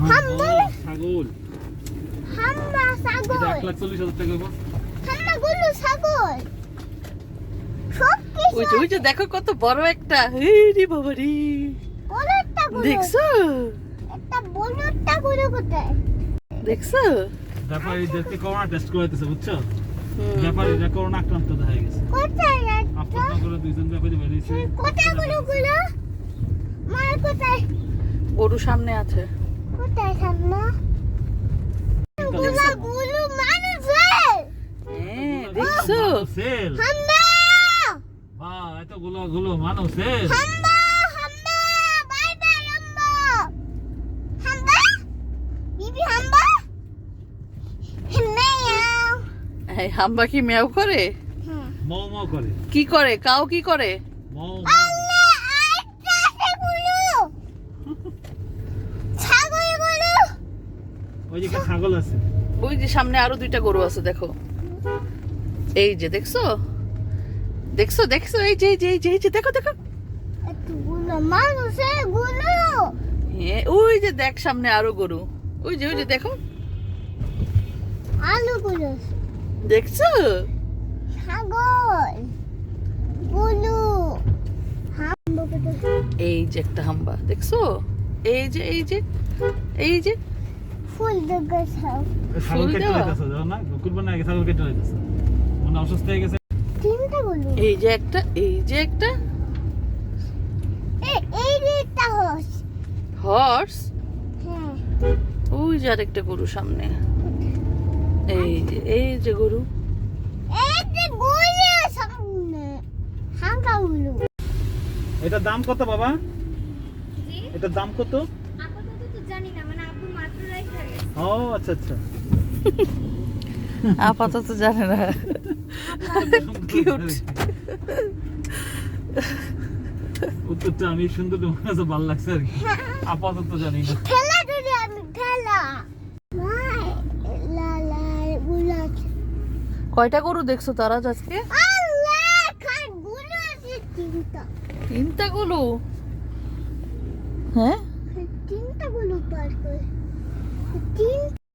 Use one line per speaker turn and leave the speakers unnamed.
হাম্বা
ছাগল।
হাম্বা ছাগল।
এক লাখ চল্লিশ হাজার টাকা
হাম্বা গুলো ছাগল।
ওই যে ওই যে দেখো কত বড় একটা। দেখছ?
একটা বড়গুলো কোথায়?
দেখছ?
করোনা টেস্ট করাইতেছে বুঝছ? করোনা আক্রান্ত দেখা গেছে।
কোথায় একটা?
আফতাবনগরে দুইজন ব্যাপারী বেরিয়েছে
কোথায়গুলো গুলো? মার কোথায়?
গরু সামনে আছে।
কোথায় সামনে গুলো গুলো মানুষ
হ্যাঁ দেখছ?
হাম্বা!
বাহ এতগুলো গুলো মানুষ সেল
হাম্বা হাম্বা বাই বাই হাম্বা। হাম্বা? বিবি হাম্বা? মেয়াও।
এই হাম্বা কি মেয়াও করে?
হ্যাঁ
মৌ মৌ করে।
কি করে? কাও কি করে?
মৌ মৌ।
আল্লাহ আইটা সেগুলো ছাগলগুলো
ওই যে একটা ছাগল আছে।
ওই যে সামনে আরও দুইটা গরু আছে দেখো। এই যে দেখছ? দেখছ দেখছ? এই যে এই যে এই যে যে দেখো দেখো। হ্যাঁ ওই যে দেখ সামনে আরও গরু। ওই যে ওই যে দেখো।
আলুগুলো।
দেখছ?
ছাগল। গুলো
এই যে একটা হাম্বা দেখছ? এই যে এই যে এই যে।
ফুল দেখাও
ওই ছাগল কেটে
দেওয়া?
জানো না? কুরবানি আগে ছাগল কেটে লাইতেছে মনে অসুস্থ হয়ে গেছে।
তিনটা গুলো
এই যে একটা এই যে একটা।
এই এই দিকটা হস
হর্স
হ্যাঁ।
ওই যে আরেকটা গরু সামনে। এই যে এই যে গরু।
এই যে গুলো সামনে।
এটার দাম কত বাবা? এটার দাম কত?
আপাতত তো জানি না
ও আচ্ছা আচ্ছা।
আপাতত জানে না। Cute.
উত্তরটা আমি সুন্দর তোমার কাছে ভালো লাগছে আর কি। আপাতত জানি না।
খেলা যদি আমি খেলা। মাই লা লা গুলো আছে
কয়টা গরু দেখছ তারা আজকে?
তিনটা।
তিনটা গরু? হ্যাঁ?
তিনটা গুলো পার করে। 15?